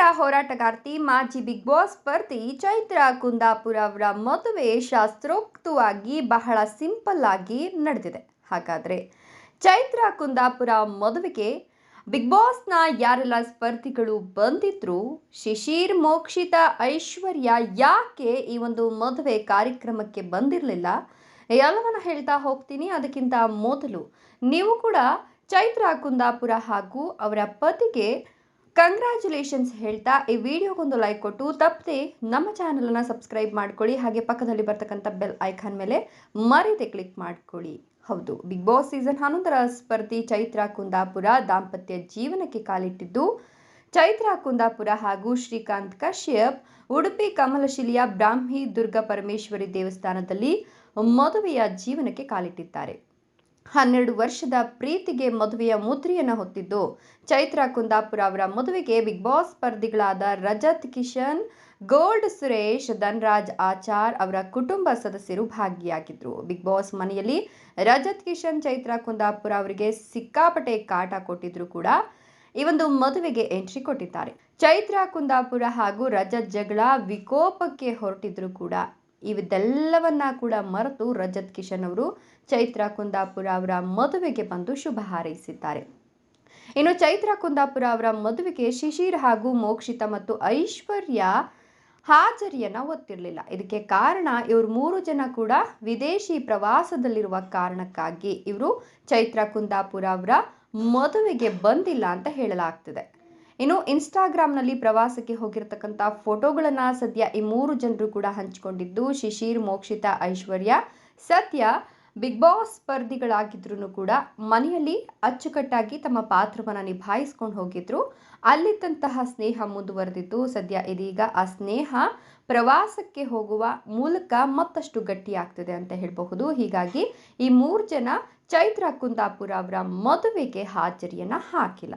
ಕನ್ನಡಿಗರ ಹೋರಾಟಗಾರ್ತಿ ಮಾಜಿ ಬಿಗ್ ಬಾಸ್ ಸ್ಪರ್ಧಿ ಚೈತ್ರ ಕುಂದಾಪುರ ಅವರ ಮದುವೆ ಶಾಸ್ತ್ರೋಕ್ತವಾಗಿ ಬಹಳ ಸಿಂಪಲ್ ಆಗಿ ನಡೆದಿದೆ. ಹಾಗಾದ್ರೆ ಚೈತ್ರ ಕುಂದಾಪುರ ಮದುವೆಗೆ ಬಿಗ್ ಬಾಸ್ನ ಯಾರೆಲ್ಲ ಸ್ಪರ್ಧಿಗಳು ಬಂದಿದ್ರು, ಶಿಶಿರ್, ಮೋಕ್ಷಿತ, ಐಶ್ವರ್ಯ ಯಾಕೆ ಈ ಒಂದು ಮದುವೆ ಕಾರ್ಯಕ್ರಮಕ್ಕೆ ಬಂದಿರಲಿಲ್ಲ? ಎಲ್ಲವನ್ನ ಹೇಳ್ತಾ ಹೋಗ್ತೀನಿ. ಅದಕ್ಕಿಂತ ಮೊದಲು ನೀವು ಕೂಡ ಚೈತ್ರ ಕುಂದಾಪುರ ಹಾಗೂ ಅವರ ಪತಿಗೆ ಕಂಗ್ರ್ಯಾಚುಲೇಷನ್ಸ್ ಹೇಳ್ತಾ ಈ ವಿಡಿಯೋಗೊಂದು ಲೈಕ್ ಕೊಟ್ಟು ತಪ್ಪದೆ ನಮ್ಮ ಚಾನಲನ್ನು ಸಬ್ಸ್ಕ್ರೈಬ್ ಮಾಡ್ಕೊಳ್ಳಿ. ಹಾಗೆ ಪಕ್ಕದಲ್ಲಿ ಬರ್ತಕ್ಕಂಥ ಬೆಲ್ ಐಕಾನ್ ಮೇಲೆ ಮರೀದೆ ಕ್ಲಿಕ್ ಮಾಡ್ಕೊಳ್ಳಿ. ಹೌದು ಬಿಗ್ ಬಾಸ್ ಸೀಸನ್ ಹನ್ನೊಂದರ ಸ್ಪರ್ಧಿ ಚೈತ್ರಾ ಕುಂದಾಪುರ ದಾಂಪತ್ಯ ಜೀವನಕ್ಕೆ ಕಾಲಿಟ್ಟಿದ್ದು ಚೈತ್ರಾ ಕುಂದಾಪುರ ಹಾಗೂ ಶ್ರೀಕಾಂತ್ ಕಶ್ಯಪ್, ಉಡುಪಿ ಕಮಲಶಿಲಿಯ ಬ್ರಾಹ್ಮಿ ದುರ್ಗಾ ಪರಮೇಶ್ವರಿ ದೇವಸ್ಥಾನದಲ್ಲಿ ಮದುವೆಯ ಜೀವನಕ್ಕೆ ಕಾಲಿಟ್ಟಿದ್ದಾರೆ. ಹನ್ನೆರಡು ವರ್ಷದ ಪ್ರೀತಿಗೆ ಮದುವೆಯ ಮುದ್ರೆಯನ್ನು ಹೊತ್ತಿದ್ದು, ಚೈತ್ರ ಕುಂದಾಪುರ ಅವರ ಮದುವೆಗೆ ಬಿಗ್ ಬಾಸ್ ಸ್ಪರ್ಧಿಗಳಾದ ರಜತ್ ಕಿಶನ್, ಗೋಲ್ಡ್ ಸುರೇಶ್, ಧನ್ರಾಜ್ ಆಚಾರ್ ಅವರ ಕುಟುಂಬ ಸದಸ್ಯರು ಭಾಗಿಯಾಗಿದ್ರು. ಬಿಗ್ ಬಾಸ್ ಮನೆಯಲ್ಲಿ ರಜತ್ ಕಿಶನ್, ಚೈತ್ರ ಕುಂದಾಪುರ ಅವರಿಗೆ ಸಿಕ್ಕಾಪಟ್ಟೆ ಕಾಟ ಕೊಟ್ಟಿದ್ರು ಕೂಡ ಈ ಒಂದು ಮದುವೆಗೆ ಎಂಟ್ರಿ ಕೊಟ್ಟಿದ್ದಾರೆ. ಚೈತ್ರ ಕುಂದಾಪುರ ಹಾಗೂ ರಜತ್ ಜಗಳ ವಿಕೋಪಕ್ಕೆ ಹೊರಟಿದ್ರು ಕೂಡ ಇವೆಲ್ಲವನ್ನ ಕೂಡ ಮರೆತು ರಜತ್ ಕಿಶನ್ ಅವರು ಚೈತ್ರ ಕುಂದಾಪುರ ಅವರ ಮದುವೆಗೆ ಬಂದು ಶುಭ ಹಾರೈಸಿದ್ದಾರೆ. ಇನ್ನು ಚೈತ್ರ ಕುಂದಾಪುರ ಅವರ ಮದುವೆಗೆ ಶಿಶಿರ್ ಹಾಗೂ ಮೋಕ್ಷಿತ ಮತ್ತು ಐಶ್ವರ್ಯ ಹಾಜರಿಯನ್ನ ಒತ್ತಿರಲಿಲ್ಲ. ಇದಕ್ಕೆ ಕಾರಣ ಇವರು ಮೂರು ಜನ ಕೂಡ ವಿದೇಶಿ ಪ್ರವಾಸದಲ್ಲಿರುವ ಕಾರಣಕ್ಕಾಗಿ ಇವರು ಚೈತ್ರ ಕುಂದಾಪುರ ಅವರ ಮದುವೆಗೆ ಬಂದಿಲ್ಲ ಅಂತ ಹೇಳಲಾಗ್ತಿದೆ. ಇನ್ನು ಇನ್ಸ್ಟಾಗ್ರಾಮ್ನಲ್ಲಿ ಪ್ರವಾಸಕ್ಕೆ ಹೋಗಿರತಕ್ಕಂಥ ಫೋಟೋಗಳನ್ನು ಸದ್ಯ ಈ ಮೂರು ಜನರು ಕೂಡ ಹಂಚಿಕೊಂಡಿದ್ದು, ಶಿಶಿರ್, ಮೋಕ್ಷಿತ, ಐಶ್ವರ್ಯ, ಸತ್ಯ, ಬಿಗ್ ಬಾಸ್ ಸ್ಪರ್ಧಿಗಳಾಗಿದ್ರು ಕೂಡ ಮನೆಯಲ್ಲಿ ಅಚ್ಚುಕಟ್ಟಾಗಿ ತಮ್ಮ ಪಾತ್ರವನ್ನು ನಿಭಾಯಿಸ್ಕೊಂಡು ಹೋಗಿದ್ರು. ಅಲ್ಲಿದ್ದಂತಹ ಸ್ನೇಹ ಮುಂದುವರೆದಿದ್ದು, ಸದ್ಯ ಇದೀಗ ಆ ಸ್ನೇಹ ಪ್ರವಾಸಕ್ಕೆ ಹೋಗುವ ಮೂಲಕ ಮತ್ತಷ್ಟು ಗಟ್ಟಿಯಾಗ್ತದೆ ಅಂತ ಹೇಳಬಹುದು. ಹೀಗಾಗಿ ಈ ಮೂರು ಜನ ಚೈತ್ರ ಕುಂದಾಪುರ ಅವರ ಮದುವೆಗೆ ಹಾಜರಿಯನ್ನು ಹಾಕಿಲ್ಲ.